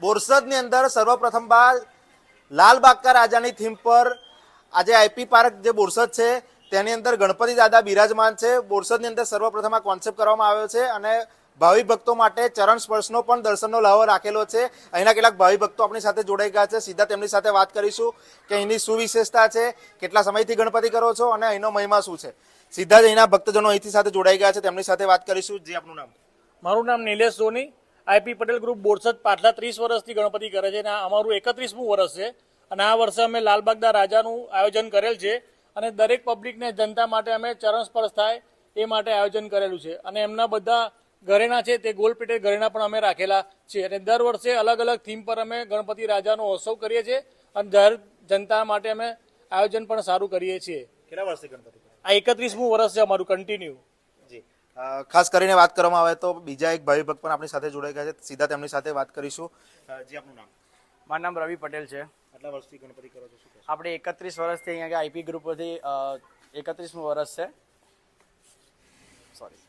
બોરસદની અંદર સર્વપ્રથમ સર્વપ્રથમવાર લાલબાગકા રાજાની થીમ પર આજે આઈપી પાર્ક જે બોરસદ છે, તેની અંદર ગણપતિ દાદા બિરાજમાન છે. બોરસદની અંદર સર્વપ્રથમ આ કોન્સેપ્ટ કરવામાં આવ્યો છે અને ભાવિ ભક્તો માટે ચરણ સ્પર્શનો પણ દર્શનનો લહાવો રાખેલો છે. અહીંના કેટલાક ભાવિ ભક્તો આપણી સાથે જોડાઈ ગયા છે. સીધા તેમની સાથે વાત કરીશું કે અહીંની શું વિશેષતા છે, કેટલા સમયથી ગણપતિ કરો છો અને અહીંનો મહિમા શું છે. સીધા જ અહીંના ભક્તજનો અહીંથી સાથે જોડાઈ ગયા છે. તેમની સાથે વાત કરીશું. જે, આપનું નામ? મારું નામ નિલેશ સોની આઈપી પટેલ ગ્રુપ બોરસદ પાછલા ત્રીસ વર્ષથી ગણપતિ કરે છે અને આ અમારું એકત્રીસમું વર્ષ છે. અને આ વર્ષે અમે લાલબાગદા રાજાનું આયોજન કરેલ છે અને દરેક પબ્લિકને જનતા માટે અમે ચરણ સ્પર્શ થાય એ માટે આયોજન કરેલું છે. અને એમના બધા ઘરેણા છે તે ગોલ્ડ પેટેડ ઘરેણા પણ અમે રાખેલા છે અને દર વર્ષે અલગ અલગ થીમ પર અમે ગણપતિ રાજાનો ઉત્સવ કરીએ છીએ અને દર જનતા માટે અમે આયોજન પણ સારું કરીએ છીએ. કેટલા વર્ષથી ગણપતિ આ એકત્રીસમું વર્ષ છે અમારું કન્ટિન્યુ ખાસ કરીને વાત કરવામાં આવે તો બીજા એક ભાઈ ભક્ત પણ આપણી સાથે જોડાઈ ગયા છે. સીધા તેમની સાથે વાત કરીશું. જી આપનું નામ? મારું નામ રવિ પટેલ છે. આટલા વર્ષથી ગણપતિ કરો છો આપણે એકત્રીસ વર્ષથી અહીંયા આઈપી ગ્રુપથી એકત્રીસમું વર્ષ છે. સોરી.